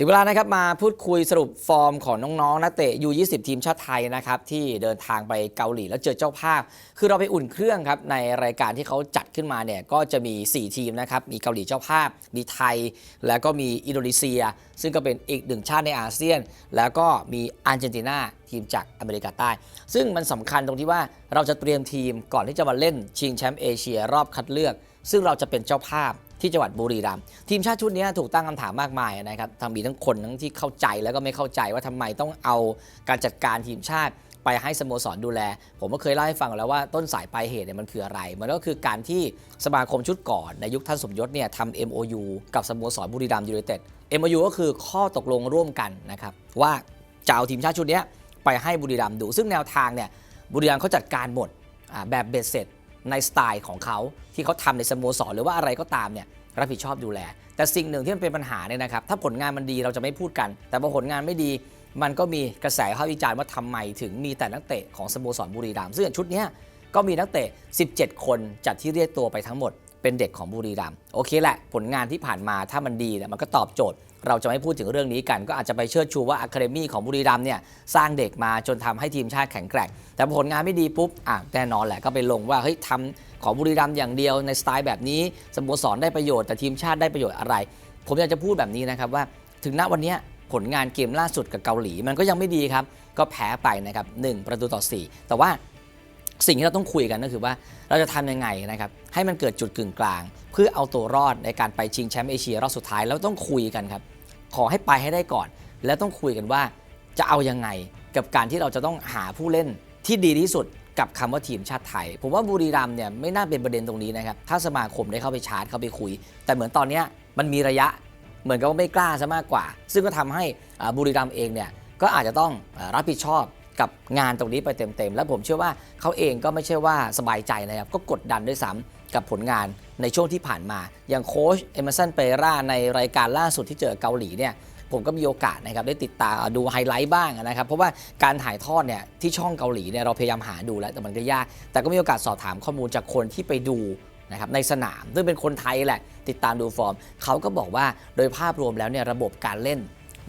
ถึงเวลานะครับมาพูดคุยสรุปฟอร์มของน้องๆ นักเตะยู20 ทีมชาติไทยนะครับที่เดินทางไปเกาหลีแล้วเจอเจ้าภาพ คือเราไปอุ่นเครื่องครับในรายการที่เขาจัดขึ้นมาเนี่ยก็จะมี 4 ทีมนะครับมีเกาหลีเจ้าภาพ มีไทย แล้วก็มีอินโดนีเซีย ซึ่งก็เป็นอีกหนึ่งชาติในอาเซียน แล้วก็มีอาร์เจนตินาทีมจากอเมริกาใต้ ซึ่งมันสำคัญตรงที่ว่าเราจะเตรียมทีมก่อนที่จะมาเล่นชิงแชมป์เอเชียรอบคัดเลือก ซึ่งเราจะเป็นเจ้าภาพ ที่จังหวัดบุรีรัมย์ทีมชาติชุดนี้ถูกตั้งคำถามมากมายนะครับทั้งมีทั้งคนทั้งที่เข้าใจแล้วก็ไม่เข้าใจว่าทำไมต้องเอาการจัดการทีมชาติไปให้สโมสรดูแล ผมก็เคยเล่าให้ฟังแล้วว่าต้นสายปลายเหตุเนี่ยมันคืออะไร มันก็คือการที่สมาคมชุดก่อนในยุคท่านสมยศเนี่ยทำ MOU กับสโมสรบุรีรัมย์ยูไนเต็ด MOU ก็คือข้อตกลงร่วมกันนะครับว่าจะเอาทีมชาติชุดนี้ไปให้บุรีรัมย์ดู ซึ่งแนวทางเนี่ยบุรีรัมย์เขาจัดการหมดแบบเบ็ดเสร็จ ในสไตล์ของเขาที่เขาทำในสโมสรหรือว่าอะไรก็ตามเนี่ยรับผิดชอบดูแล แต่สิ่งหนึ่งที่มันเป็นปัญหาเนี่ยนะครับ ถ้าผลงานมันดีเราจะไม่พูดกัน แต่พอผลงานไม่ดี มันก็มีกระแสข้าวิจารณ์ว่าทำไมถึงมีแต่นักเตะของสโมสรบุรีรัมย์ซึ่งชุดนี้ก็มีนักเตะ 17 คนจัดที่เรียกตัวไปทั้งหมดเป็นเด็กของบุรีรัมย์โอเคแหละผลงานที่ผ่านมาถ้ามันดีเนี่ยมันก็ตอบโจทย์ เราจะไม่พูดถึงเรื่องนี้กัน ก็อาจจะไปเชิดชูว่าอะคาเดมี่ของบุรีรัมเนี่ยสร้างเด็กมาจนทำให้ทีมชาติแข็งแกร่ง แต่ผลงานไม่ดีปุ๊บอะแน่นอนแหละก็ไปลงว่าเฮ้ยทำของบุรีรัมอย่างเดียวในสไตล์แบบนี้สโมสรได้ประโยชน์แต่ทีมชาติได้ประโยชน์อะไร ผมอยากจะพูดแบบนี้นะครับว่า ถึงณวันนี้ผลงานเกมล่าสุดกับเกาหลี มันก็ยังไม่ดีครับก็แพ้ไปนะครับ1ประตูต่อ 4 แต่ว่า สิ่งที่เราต้องคุยกันก็คือว่าเราจะทำยังไงนะครับให้มันเกิดจุดกึ่งกลาง เพื่อเอาตัวรอดในการไปชิงแชมป์เอเชียรอบสุดท้ายแล้วต้องคุยกันครับ ขอให้ไปให้ได้ก่อน แล้วต้องคุยกันว่าจะเอายังไงกับการที่เราจะต้องหาผู้เล่นที่ดีที่สุดกับคำว่าทีมชาติไทย ผมว่าบุรีรัมย์เนี่ยไม่น่าเป็นประเด็นตรงนี้นะครับถ้าสมาคมได้เข้าไปชาร์จเข้าไปคุย แต่เหมือนตอนนี้มันมีระยะเหมือนกับว่าไม่กล้าซะมากกว่า ซึ่งก็ทำให้บุรีรัมย์เองเนี่ยก็อาจจะต้องรับผิดชอบ กับงานตรงนี้ไปเต็มๆ แล้วผมเชื่อว่าเขาเองก็ไม่ใช่ว่าสบายใจนะครับ ก็กดดันด้วยซ้ำกับผลงานในช่วงที่ผ่านมา อย่างโค้ชเอเมอร์สันเปราในรายการล่าสุดที่เจอเกาหลีเนี่ยผมก็มีโอกาสนะครับได้ติดตามดูไฮไลท์บ้างนะครับ เพราะว่าการถ่ายทอดเนี่ยที่ช่องเกาหลีเนี่ยเราพยายามหาดูแล้วแต่มันก็ยาก แต่ก็มีโอกาสสอบถามข้อมูลจากคนที่ไปดูนะครับในสนามซึ่งเป็นคนไทยแหละ ติดตามดูฟอร์ม เขาก็บอกว่าโดยภาพรวมแล้วเนี่ยระบบการเล่น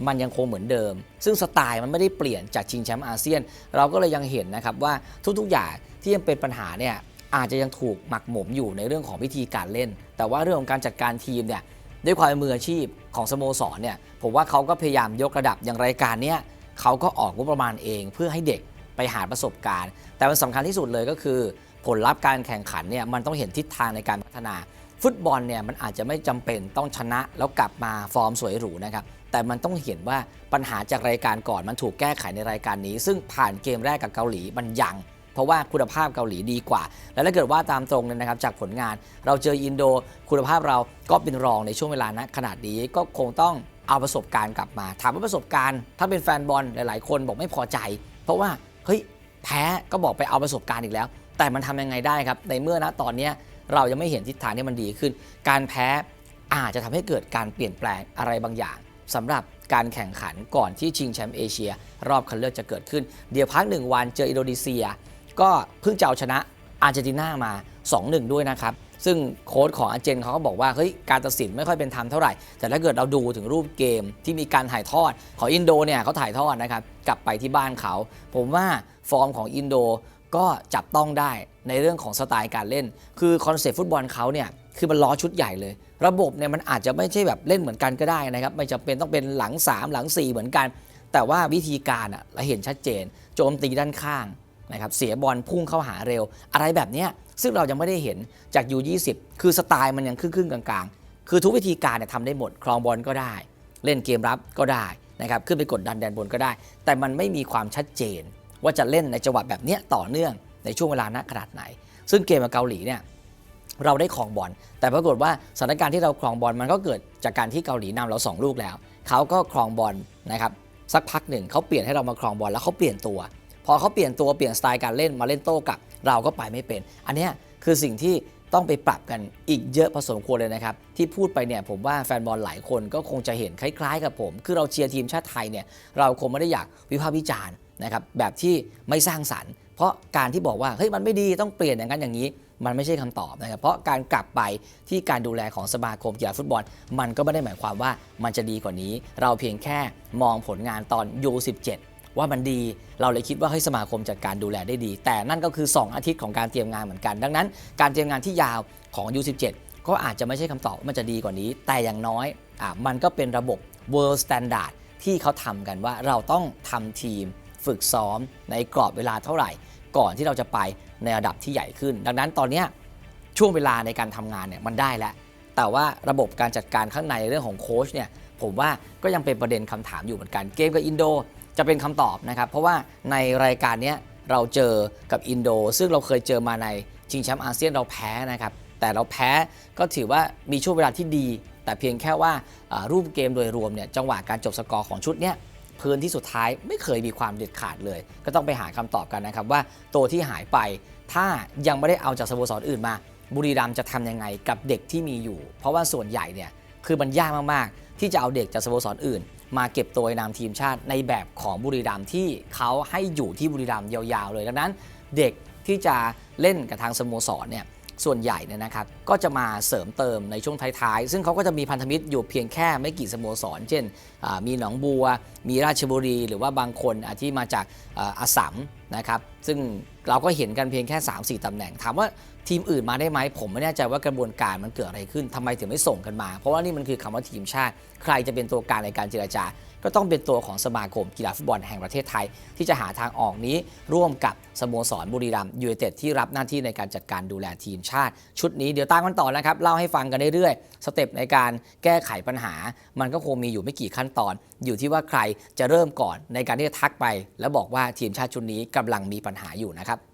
มันยังคงเหมือนเดิม ซึ่งสไตล์มันไม่ได้เปลี่ยนจากชิงแชมป์อาเซียน เราก็เลยยังเห็นนะครับว่าทุกๆอย่างที่ยังเป็นปัญหาเนี่ยอาจจะยังถูกหมักหมมอยู่ในเรื่องของวิธีการเล่น แต่ว่าเรื่องของการจัดการทีมเนี่ยด้วยความเป็นมืออาชีพของสโมสรเนี่ยผมว่าเขาก็พยายามยกระดับอย่างรายการเนี้ยเขาก็ออกงบประมาณเองเพื่อให้เด็กไปหาประสบการณ์ แต่มันสำคัญที่สุดเลยก็คือ ผลลัพธ์การแข่งขันเนี่ยมันต้องเห็นทิศทางในการพัฒนา ฟุตบอลเนี่ยมันอาจจะไม่จำเป็นต้องชนะแล้วกลับมาฟอร์มสวยหรูนะครับ แต่มันต้องเห็นว่าปัญหาจากรายการก่อนมันถูกแก้ไขในรายการนี้ ซึ่งผ่านเกมแรกกับเกาหลีมันยัง เพราะว่าคุณภาพเกาหลีดีกว่า และถ้าเกิดว่าตามตรงเนี่ยนะครับจากผลงาน เราเจออินโดคุณภาพเราก็เป็นรองในช่วงเวลานะขนาดนี้ก็คงต้องเอาประสบการณ์กลับมา ถามว่าประสบการณ์ ถ้าเป็นแฟนบอลหลาย ๆ คนบอกไม่พอใจ เพราะว่าเฮ้ยแพ้ก็บอกไปเอาประสบการณ์อีกแล้ว แต่มันทำยังไงได้ครับ ในเมื่อนะตอนนี้เรายังไม่เห็นทิศทางที่มันดีขึ้น การแพ้อาจจะทำให้เกิดการเปลี่ยนแปลงอะไรบางอย่าง สำหรับการแข่งขันก่อนที่ชิงแชมป์เอเชีย รอบคัดเลือกจะเกิดขึ้น เดี๋ยวพักหนึ่งวันเจออินโดนีเซีย ก็เพิ่งจะเอาชนะอาร์เจนตินามา 2-1 ด้วยนะครับ ซึ่งโค้ชของอาร์เจนเขาก็บอกว่าเฮ้ยการตัดสินไม่ค่อยเป็นธรรมเท่าไหร่ แต่ถ้าเกิดเราดูถึงรูปเกมที่มีการถ่ายทอด ของอินโดเนี่ยเขาถ่ายทอดนะครับกลับไปที่บ้านเขา ผมว่าฟอร์มของอินโดก็จับต้องได้ในเรื่องของสไตล์การเล่น คือคอนเซปต์ฟุตบอลเขาเนี่ย คือมันล้อชุดใหญ่เลย ระบบเนี่ยมันอาจจะไม่ใช่แบบเล่นเหมือนกันก็ได้นะครับไม่จำเป็นต้องเป็นหลัง 3 หลัง 4 เหมือนกัน แต่ว่าวิธีการอะเราเห็นชัดเจน โจมตีด้านข้างนะครับเสียบอลพุ่งเข้าหาเร็ว อะไรแบบเนี้ยซึ่งเรายังไม่ได้เห็นจาก U20 คือสไตล์มันยังครึ่งๆกลางๆ คือทุกวิธีการเนี่ยทำได้หมดครองบอลก็ได้ เล่นเกมรับก็ได้นะครับขึ้นไปกดดันแดนบนก็ได้ แต่มันไม่มีความชัดเจน ว่าจะเล่นในจังหวะแบบนี้ต่อเนื่องในช่วงเวลาณขนาดไหน ซึ่งเกมกับเกาหลีเนี่ย เราได้ครองบอลแต่ปรากฏว่าสถานการณ์ที่เราครองบอลมันก็เกิดจากการที่เกาหลีนำเราสองลูกแล้วเขาก็ครองบอลนะครับสักพักหนึ่งเขาเปลี่ยนให้เรามาครองบอลแล้วเขาเปลี่ยนตัว พอเขาเปลี่ยนตัวเปลี่ยนสไตล์การเล่นมาเล่นโต้กลับ เราก็ไปไม่เป็น อันนี้คือสิ่งที่ต้องไปปรับกันอีกเยอะพอสมควรเลยนะครับ ที่พูดไปเนี่ยผมว่าแฟนบอลหลายคนก็คงจะเห็นคล้ายๆ กับผม คือเราเชียร์ทีมชาติไทยเนี่ยเราคงไม่ได้อยากวิพากษ์วิจารณ์นะครับแบบที่ไม่สร้างสรรค์ เพราะการที่บอกว่าเฮ้ยมันไม่ดีต้องเปลี่ยนอย่างนั้นอย่างนี้ มันไม่ใช่คำตอบนะครับเพราะการกลับไปที่การดูแลของสมาคมกีฬาฟุตบอล มันก็ไม่ได้หมายความว่ามันจะดีกว่านี้ เราเพียงแค่มองผลงานตอน U17 ว่ามันดีเราเลยคิดว่าเฮ้ยสมาคมจัดการดูแลได้ดี แต่นั่นก็คือ 2 อาทิตย์ของการเตรียมงานเหมือนกัน ดังนั้น การเตรียมงานที่ยาวของ U17 ก็อาจจะไม่ใช่คำตอบว่ามันจะดีกว่านี้ แต่อย่างน้อยอะมันก็เป็นระบบ World Standard ที่เขาทำกันว่าเราต้องทำทีมฝึกซ้อมในกรอบเวลาเท่าไหร่ ก่อนที่เราจะไปในระดับที่ใหญ่ขึ้น ดังนั้นตอนนี้ช่วงเวลาในการทำงานเนี่ยมันได้แล้ว แต่ว่าระบบการจัดการข้างในเรื่องของโค้ชเนี่ยผมว่าก็ยังเป็นประเด็นคำถามอยู่เหมือนกันเกมกับอินโดจะเป็นคำตอบนะครับ เพราะว่าในรายการนี้เราเจอกับอินโด ซึ่งเราเคยเจอมาในชิงแชมป์อาเซียนเราแพ้นะครับ แต่เราแพ้ก็ถือว่ามีช่วงเวลาที่ดี แต่เพียงแค่ว่าอ่ารูปเกมโดยรวมเนี่ยจังหวะการจบสกอร์ของชุดเนี้ย พื้นที่สุดท้ายไม่เคยมีความเด็ดขาดเลย ก็ต้องไปหาคำตอบกันนะครับว่าตัวที่หายไปถ้ายังไม่ได้เอาจากสโมสรอื่นมา บุรีรัมย์จะทำยังไงกับเด็กที่มีอยู่ เพราะว่าส่วนใหญ่เนี่ยคือมันยากมากๆ ที่จะเอาเด็กจากสโมสรอื่น มาเก็บตัวในนามทีมชาติในแบบของบุรีรัมย์ที่เขาให้อยู่ที่บุรีรัมย์ยาวๆเลยดังนั้น เด็กที่จะเล่นกับทางสโมสรเนี่ย ส่วนใหญ่เนี่ยนะครับก็จะมาเสริมเติมในช่วงท้ายๆ ซึ่งเขาก็จะมีพันธมิตรอยู่เพียงแค่ไม่กี่สโมสร เช่น มีหนองบัว มีราชบุรี หรือว่าบางคนที่มาจากอาสัมนะครับซึ่งเราก็เห็นกันเพียงแค่ 3-4ตำแหน่งถามว่า ทีมอื่นมาได้ไหมผมไม่แน่ใจว่ากระบวนการมันเกิดอะไรขึ้นทำไมถึงไม่ส่งกันมา เพราะว่านี่มันคือคำว่าทีมชาติ ใครจะเป็นตัวการในการเจรจา ก็ต้องเป็นตัวของสมาคมกีฬาฟุตบอลแห่งประเทศไทย ที่จะหาทางออกนี้ร่วมกับสโมสรบุรีรัมย์ยูไนเต็ดที่รับหน้าที่ในการจัดการดูแลทีมชาติ ชุดนี้เดี๋ยวตามกันต่อนะครับเล่าให้ฟังกันเรื่อยๆสเต็ปในการแก้ไขปัญหา มันก็คงมีอยู่ไม่กี่ขั้นตอน อยู่ที่ว่าใครจะเริ่มก่อนในการที่จะทักไป แล้วบอกว่าทีมชาติชุดนี้กำลังมีปัญหาอยู่นะครับ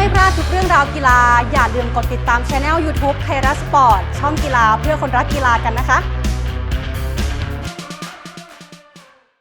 ไม่พลาดทุกเรื่องราวกีฬา อย่าลืมกดติดตามช anel YouTube ไทยรัฐสปอร์ตช่องกีฬาเพื่อคนรักกีฬากันนะคะ